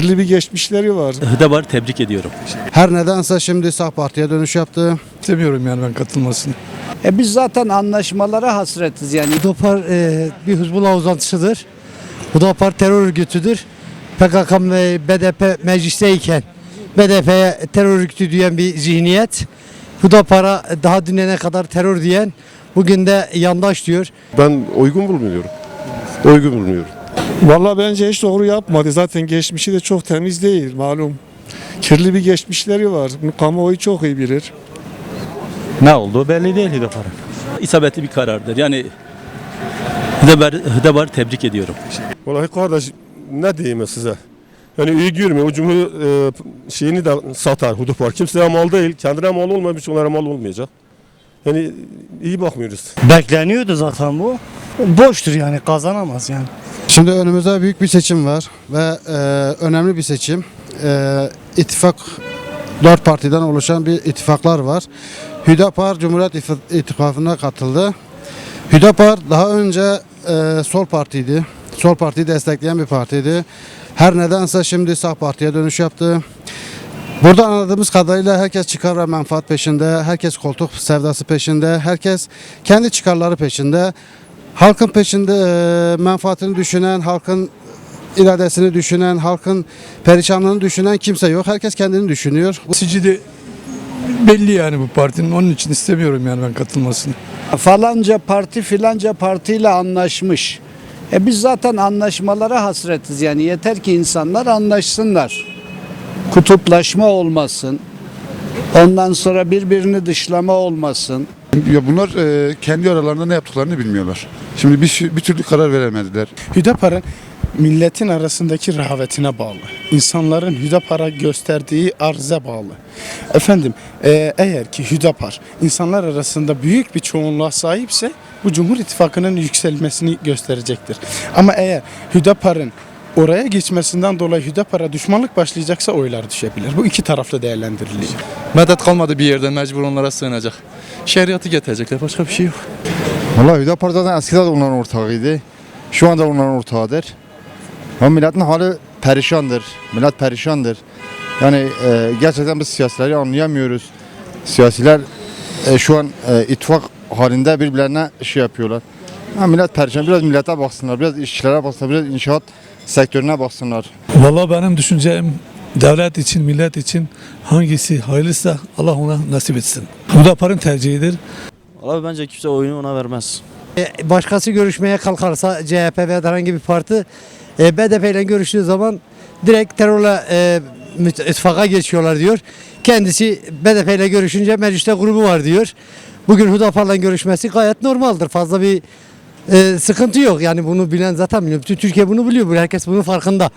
Kirli bir geçmişleri var. Hıdavar tebrik ediyorum. Her nedense şimdi sağ partiye dönüş yaptı. İstemiyorum yani ben katılmasını. E biz zaten anlaşmalara hasretiz yani. Hüdapar e, bir Hizbullah uzantısıdır. Hüdapar terör örgütüdür. PKK ve BDP meclisteyken BDP'ye terör örgütü diyen bir zihniyet. Hüdapar'a daha dünene kadar terör diyen bugün de yandaş diyor. Ben uygun bulmuyorum. Uygun bulmuyorum. Vallahi bence hiç doğru yapmadı. Zaten geçmişi de çok temiz değil malum. Kirli bir geçmişleri var. Bunu kamuoyu çok iyi bilir. Ne olduğu belli değil Hüdapar'ın. İsabetli bir karardır. Yani Hıdavar, Hıdavar tebrik ediyorum. Vallahi kardeş ne diyeyim size? Yani iyi görmüyor. O cumhur e, şeyini de satar huduk var. Kimseye mal değil. Kendine mal olmamış onlara mal olmayacak. Yani iyi bakmıyoruz. Bekleniyordu zaten bu. Boştur yani kazanamaz yani. Şimdi önümüzde büyük bir seçim var ve e, önemli bir seçim. E, ittifak dört partiden oluşan bir ittifaklar var. Hüdapar Cumhuriyet İttif- İttifakı'na katıldı. Hüdapar daha önce e, sol partiydi. Sol partiyi destekleyen bir partiydi. Her nedense şimdi sağ partiye dönüş yaptı. Burada anladığımız kadarıyla herkes çıkar ve menfaat peşinde, herkes koltuk sevdası peşinde, herkes kendi çıkarları peşinde. Halkın peşinde e, menfaatini düşünen, halkın iradesini düşünen, halkın perişanlığını düşünen kimse yok. Herkes kendini düşünüyor. Sicili belli yani bu partinin. Onun için istemiyorum yani ben katılmasını. Falanca parti filanca partiyle anlaşmış. E biz zaten anlaşmalara hasretiz yani yeter ki insanlar anlaşsınlar. Kutuplaşma olmasın. Ondan sonra birbirini dışlama olmasın. Ya bunlar e, kendi aralarında ne yaptıklarını bilmiyorlar. Şimdi bir, bir türlü karar veremediler. Hüdapar'ın milletin arasındaki rehavetine bağlı. İnsanların Hüdapar'a gösterdiği arıza bağlı. Efendim e, eğer ki Hüdapar insanlar arasında büyük bir çoğunluğa sahipse bu Cumhur İttifakı'nın yükselmesini gösterecektir. Ama eğer Hüdapar'ın oraya geçmesinden dolayı Hüdapar'a düşmanlık başlayacaksa oylar düşebilir. Bu iki taraflı değerlendiriliyor. Medet kalmadı bir yerden mecbur onlara sığınacak. Şeriatı getirecekler başka bir şey yok. Valla Hüdapar zaten eskiden de onların ortağıydı. Şu anda onların ortağıdır. Ama milletin hali perişandır. Millet perişandır. Yani e, gerçekten biz siyasileri anlayamıyoruz. Siyasiler e, şu an e, ittifak halinde birbirlerine şey yapıyorlar. Ha, millet perişan. Biraz millete baksınlar, biraz işçilere baksınlar, biraz inşaat sektörüne baksınlar. Valla benim düşüncem devlet için, millet için hangisi hayırlısa Allah ona nasip etsin. Hüdapar'ın tercihidir. Abi bence kimse oyunu ona vermez. E, başkası görüşmeye kalkarsa CHP veya herhangi bir parti e, BDP ile görüştüğü zaman direkt terörle e, ittifaka geçiyorlar diyor. Kendisi BDP ile görüşünce mecliste grubu var diyor. Bugün Hüdapar'la görüşmesi gayet normaldir. Fazla bir e, sıkıntı yok. Yani bunu bilen zaten biliyor. Bütün Türkiye bunu biliyor. Herkes bunun farkında.